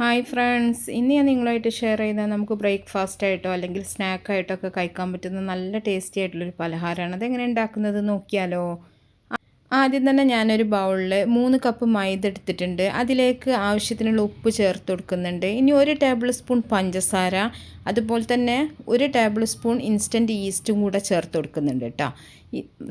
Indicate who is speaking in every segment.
Speaker 1: Hi friends ഇന്ന് ഞാൻ നിങ്ങളായിട്ട് ഷെയർ ചെയ്യുന്നത് നമുക്ക് ബ്രേക്ക്ഫാസ്റ്റ് ആയിട്ടോ അല്ലെങ്കിൽ സ്നാക്കായിട്ടോ ഒക്കെ കഴിക്കാൻ പറ്റുന്ന നല്ല ടേസ്റ്റി ആയിട്ടുള്ളൊരു പലഹാരമാണ്. അതെങ്ങനെ ഉണ്ടാക്കുന്നത് നോക്കിയാലോ? ആദ്യം തന്നെ ഞാനൊരു ബൗളിൽ മൂന്ന് കപ്പ് മൈദ എടുത്തിട്ടുണ്ട്. അതിലേക്ക് ആവശ്യത്തിനുള്ള ഉപ്പ് ചേർത്ത് കൊടുക്കുന്നുണ്ട്. ഇനി ഒരു ടേബിൾ സ്പൂൺ പഞ്ചസാര അതുപോലെ തന്നെ ഒരു ടേബിൾ സ്പൂൺ ഇൻസ്റ്റന്റ് ഈസ്റ്റും കൂടെ ചേർത്ത് കൊടുക്കുന്നുണ്ട് കേട്ടോ.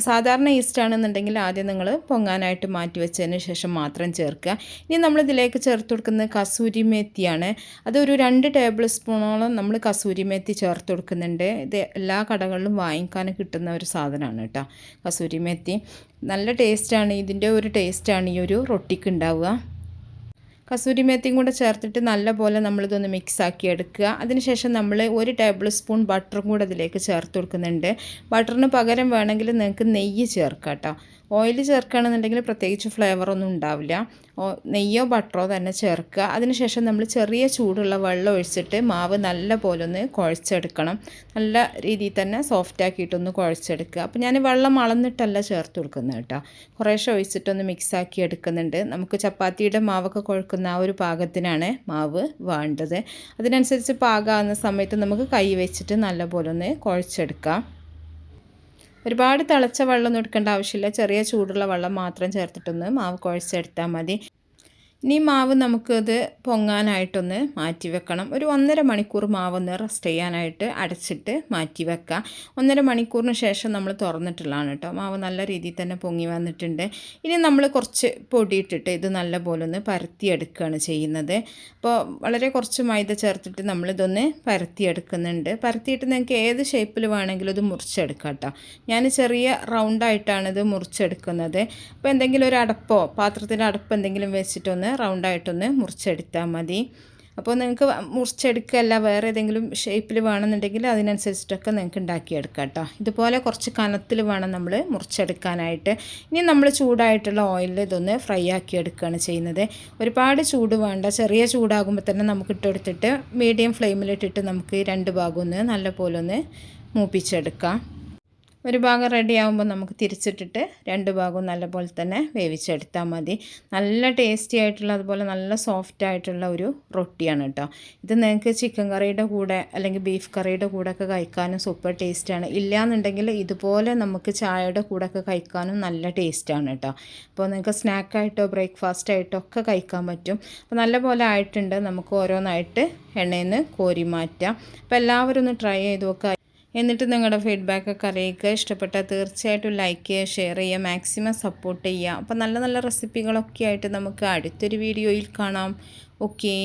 Speaker 1: സാധാരണ ഈസ്റ്റ് ആണെന്നുണ്ടെങ്കിൽ ആദ്യം നിങ്ങൾ പൊങ്ങാനായിട്ട് മാറ്റി വെച്ചതിന് ശേഷം മാത്രം ചേർക്കുക. ഇനി നമ്മളിതിലേക്ക് ചേർത്ത് കൊടുക്കുന്നത് കസൂരി മേത്തിയാണ്. അതൊരു രണ്ട് ടേബിൾ സ്പൂണോളം നമ്മൾ കസൂരി മേത്തി ചേർത്ത് കൊടുക്കുന്നുണ്ട്. ഇത് എല്ലാ കടകളിലും വാങ്ങിക്കാൻ കിട്ടുന്ന ഒരു സാധനമാണ് കേട്ടോ കസൂരി മേത്തി. നല്ല ടേസ്റ്റാണ് ഇതിന്റെ ഒരു ടേസ്റ്റാണ് ഈ ഒരു റൊട്ടിക്ക് ഉണ്ടാവുക കസൂരി മേത്തിയും കൂടെ ചേർത്തിട്ട് നല്ലപോലെ നമ്മളിതൊന്ന് മിക്സാക്കി എടുക്കുക. അതിനുശേഷം നമ്മൾ ഒരു ടേബിൾ സ്പൂൺ ബട്ടറും കൂടെ അതിലേക്ക് ചേർത്ത് കൊടുക്കുന്നുണ്ട്. ബട്ടറിന് പകരം വേണമെങ്കിൽ നിങ്ങൾക്ക് നെയ്യ് ചേർക്കാം കേട്ടോ. ഓയിൽ ചേർക്കുകയാണെന്നുണ്ടെങ്കിൽ പ്രത്യേകിച്ച് ഫ്ലേവറൊന്നും ഉണ്ടാവില്ല. നെയ്യോ ബട്ടറോ തന്നെ ചേർക്കുക. അതിനുശേഷം നമ്മൾ ചെറിയ ചൂടുള്ള വെള്ളം ഒഴിച്ചിട്ട് മാവ് നല്ല പോലെ ഒന്ന് കുഴച്ചെടുക്കണം. നല്ല രീതിയിൽ തന്നെ സോഫ്റ്റ് ആക്കിയിട്ടൊന്ന് കുഴച്ചെടുക്കുക. അപ്പോൾ ഞാൻ വെള്ളം അളന്നിട്ടല്ല ചേർത്ത് കൊടുക്കുന്നത് കേട്ടോ. കുറേശ്ശെ ഒഴിച്ചിട്ടൊന്ന് മിക്സ് ആക്കി എടുക്കുന്നുണ്ട്. നമുക്ക് ചപ്പാത്തിയുടെ മാവൊക്കെ കുഴക്കുന്ന ആ ഒരു പാകത്തിനാണ് മാവ് വേണ്ടത്. അതിനനുസരിച്ച് പാകാവുന്ന സമയത്ത് നമുക്ക് കൈ വെച്ചിട്ട് നല്ല പോലെ ഒന്ന് കുഴച്ചെടുക്കാം. ഒരുപാട് തിളച്ച വെള്ളം എടുക്കേണ്ട ആവശ്യമില്ല. ചെറിയ ചൂടുള്ള വെള്ളം മാത്രം ചേർത്തിട്ടൊന്ന് മാവ് കുഴച്ചെടുത്താൽ മതി. ഇനി മാവ് നമുക്കത് പൊങ്ങാനായിട്ടൊന്ന് മാറ്റി വെക്കണം ഒരു ഒന്നര മണിക്കൂർ മാവ് ഒന്ന് റെസ്റ്റ് ചെയ്യാനായിട്ട് അടച്ചിട്ട് മാറ്റി വെക്കുക ഒന്നര മണിക്കൂറിന് ശേഷം നമ്മൾ തുറന്നിട്ടുള്ളതാണ് കേട്ടോ. മാവ് നല്ല രീതിയിൽ തന്നെ പൊങ്ങി വന്നിട്ടുണ്ട്. ഇനി നമ്മൾ കുറച്ച് പൊടിയിട്ടിട്ട് ഇത് നല്ല പോലെ ഒന്ന് പരത്തിയെടുക്കുകയാണ് ചെയ്യുന്നത്. അപ്പോൾ വളരെ കുറച്ച് മൈദ ചേർത്തിട്ട് നമ്മളിതൊന്ന് പരത്തിയെടുക്കുന്നുണ്ട്. പരത്തിയിട്ട് നിങ്ങൾക്ക് ഏത് ഷേപ്പിൽ വേണമെങ്കിലും ഇത് മുറിച്ചെടുക്കാം കേട്ടോ. ഞാൻ ചെറിയ റൗണ്ടായിട്ടാണ് ഇത് മുറിച്ചെടുക്കുന്നത്. അപ്പോൾ എന്തെങ്കിലും ഒരു അടപ്പോ പാത്രത്തിന്റെ അടപ്പ് എന്തെങ്കിലും വെച്ചിട്ടൊന്ന് റൗണ്ടായിട്ടൊന്ന് മുറിച്ചെടുത്താൽ മതി. അപ്പോൾ നിങ്ങൾക്ക് മുറിച്ചെടുക്കുകയല്ല വേറെ ഏതെങ്കിലും ഷേപ്പിൽ വേണമെന്നുണ്ടെങ്കിൽ അതിനനുസരിച്ചിട്ടൊക്കെ നിങ്ങൾക്ക് ഉണ്ടാക്കിയെടുക്കാം കേട്ടോ. ഇതുപോലെ കുറച്ച് കനത്തിൽ വേണം നമ്മൾ മുറിച്ചെടുക്കാനായിട്ട്. ഇനി നമ്മൾ ചൂടായിട്ടുള്ള ഓയിലിൽ ഇതൊന്ന് ഫ്രൈ ആക്കി എടുക്കുകയാണ് ചെയ്യുന്നത്. ഒരുപാട് ചൂട് വേണ്ട ചെറിയ ചൂടാകുമ്പോൾ തന്നെ നമുക്ക് ഇട്ടെടുത്തിട്ട് മീഡിയം ഫ്ലെയിമിലിട്ടിട്ട് നമുക്ക് രണ്ട് ഭാഗം ഒന്ന് നല്ലപോലെ ഒന്ന് മൂപ്പിച്ചെടുക്കാം. ഒരു ഭാഗം റെഡി ആകുമ്പോൾ നമുക്ക് തിരിച്ചിട്ടിട്ട് രണ്ട് ഭാഗവും നല്ലപോലെ തന്നെ വേവിച്ചെടുത്താൽ മതി. നല്ല ടേസ്റ്റി ആയിട്ടുള്ള അതുപോലെ നല്ല സോഫ്റ്റ് ആയിട്ടുള്ള ഒരു റൊട്ടിയാണ് കേട്ടോ ഇത് നിങ്ങൾക്ക് ചിക്കൻ കറിയുടെ കൂടെ അല്ലെങ്കിൽ ബീഫ് കറിയുടെ കൂടെ ഒക്കെ കഴിക്കാനും സൂപ്പർ ടേസ്റ്റാണ് ഇല്ലയെന്നുണ്ടെങ്കിൽ ഇതുപോലെ നമുക്ക് ചായയുടെ കൂടെ ഒക്കെ കഴിക്കാനും നല്ല ടേസ്റ്റാണ് കേട്ടോ അപ്പോൾ നിങ്ങൾക്ക് സ്നാക്കായിട്ടോ ബ്രേക്ക്ഫാസ്റ്റ് ആയിട്ടോ ഒക്കെ കഴിക്കാൻ പറ്റും. അപ്പോൾ നല്ലപോലെ ആയിട്ടുണ്ട്. നമുക്ക് ഓരോന്നായിട്ട് എണ്ണയിൽ നിന്ന് കോരി മാറ്റാം. അപ്പോൾ എല്ലാവരും ഒന്ന് ട്രൈ ചെയ്ത് നോക്കുക എന്നിട്ട് നിങ്ങളുടെ ഫീഡ്ബാക്കൊക്കെ അറിയിക്കുക. ഇഷ്ടപ്പെട്ടാൽ തീർച്ചയായിട്ടും ലൈക്ക് ചെയ്യുക ഷെയർ ചെയ്യുക മാക്സിമം സപ്പോർട്ട് ചെയ്യുക. അപ്പോൾ നല്ല നല്ല റെസിപ്പികളൊക്കെ ആയിട്ട് നമുക്ക് അടുത്തൊരു വീഡിയോയിൽ കാണാം. ഓക്കേ